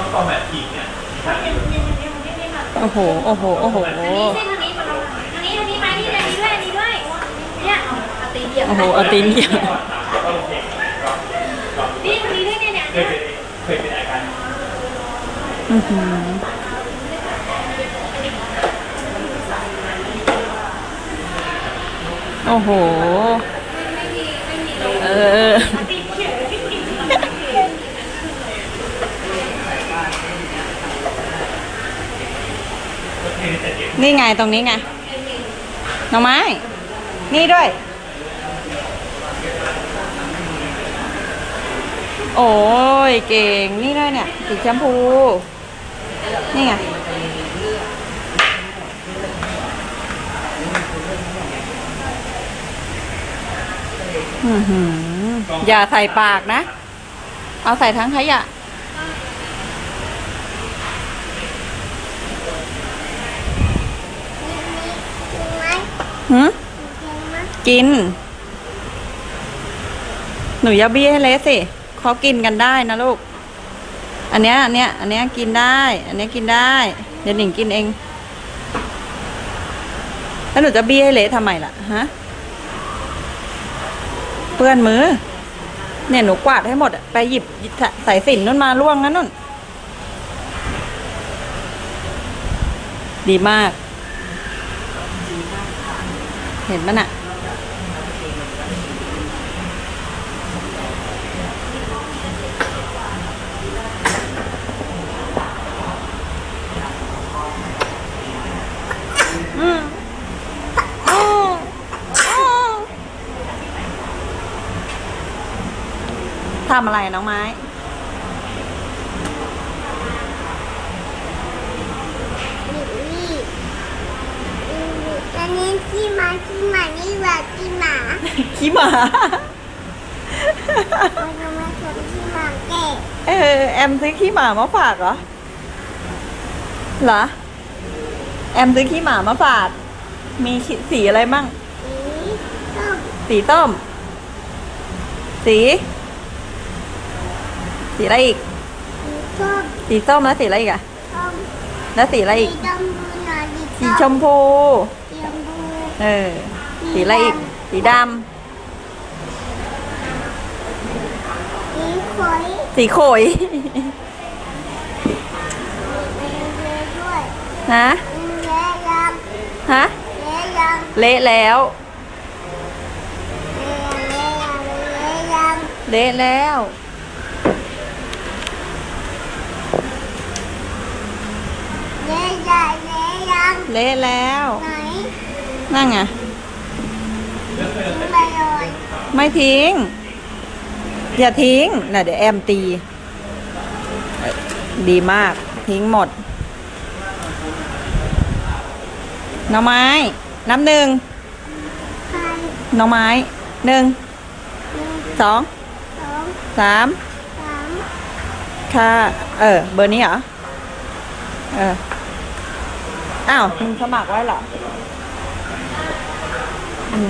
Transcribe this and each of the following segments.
ต้องฟอร์แมตอีกเนี่ยโอ้โห โอ้โห โอ้โห อันนี้เส้นทางนี้ทางนี้ทางนี้มานี่เลยนี่ด้วยนี่ด้วยเนี่ยเอาตีเหยียบโอ้โหเอาตีนเหยียวนี่ทางนี้ด้วยเนี่ยเนี่ยเคยเป็นเคยเป็นอาการอื้อหือโอ้โห เออ นี่ไงตรงนี้ไงหน่อไม้ นี่ด้วย โอ้ยเก่ง นี่ด้วยเนี่ยสีชมพู นี่ไงอือหืออย่าใส่ปากนะ เอาใส่ทั้งขยะ หืมกิน หนูอย่าบี้ให้เละสิเขากินกันได้นะลูก อันเนี้ยอันเนี้ยอันเนี้ยกินได้ อันเนี้ยกินได้ เดี๋ยวหนิงกินเอง แล้วหนูจะบี้ให้เละทำไมล่ะฮะ เปื้อนมือ เนี่ยหนูกวาดให้หมดอะไปหยิบสายสิญจนนุ่นมาล่วงนะนุ่น ดีมาก เห็นมันอะอืมอืมอืมทำอะไรน้องไม้ นนี้ที่มาที่มานี่ว่าที่หมาขี้หมาเราจะมาชมที่หมาแก่เออ แอมซื้อขี้หมามาฝากเหรอ เหรอ แอมซื้อขี้หมามาฝาก มีขีสีอะไรมั่ง สีส้มสีส้ม สี สีอะไรอีก สีส้มสีส้มแล้วสีอะไรอีกอะส้มแล้วสีอะไรสีอีกดำบูหน่อยสีชมพูสี ชมพูเออ สีอะไรอีก สีดสีขอยำ สีโขยมีเละด้วยฮะมีเละยังฮะเละยังเละแล้ว เละยังเละยังเละแล้ว เละยังเละยัง เละแล้ว ไหนนั่นไงทิ้งไปเลยไม่ทิ้ง อย่าทิ้งนะเดี๋ยวแอมตีเอ้ยดีมาก ทิ้งหมดหน่อไม้ น้ำหนึ่งใครหน่อไม้หนึ่งหนึ่งสองสองสามสาม ค่ะ เออ เบอร์นี้เหรอ เออ อ้าวมึงสมัครไว้เหรออื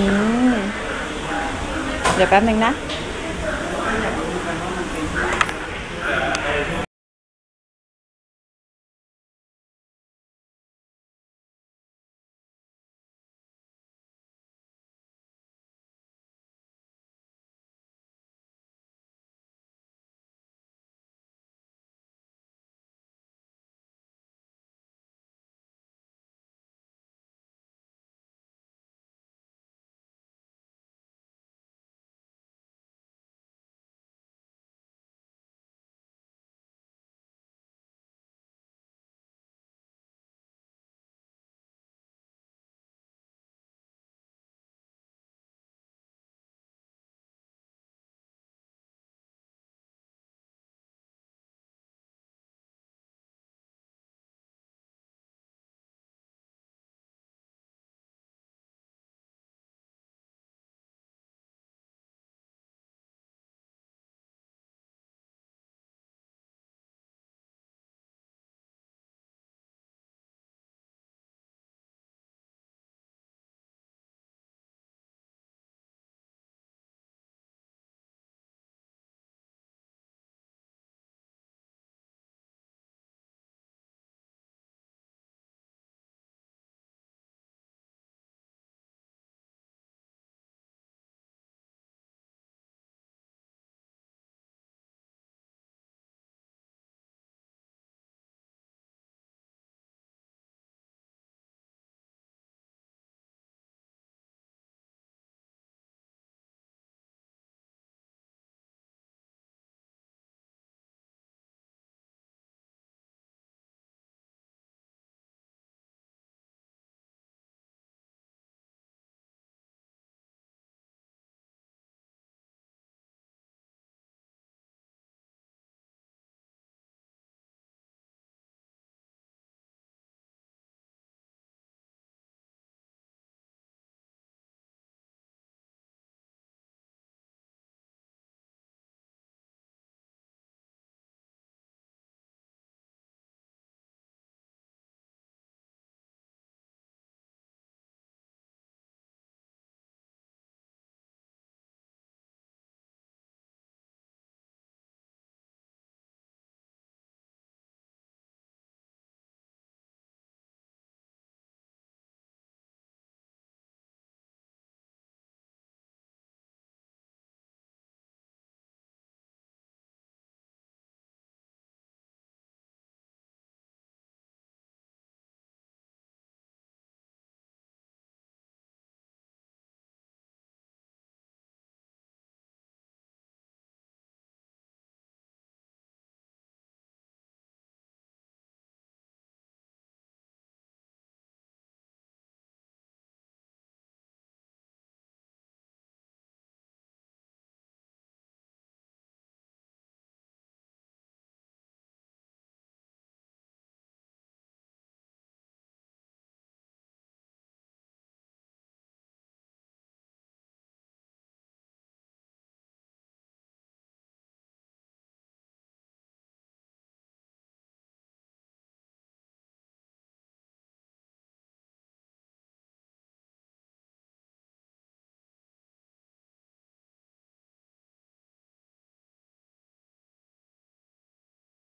มเดี๋ยวแป๊บนึงนะเ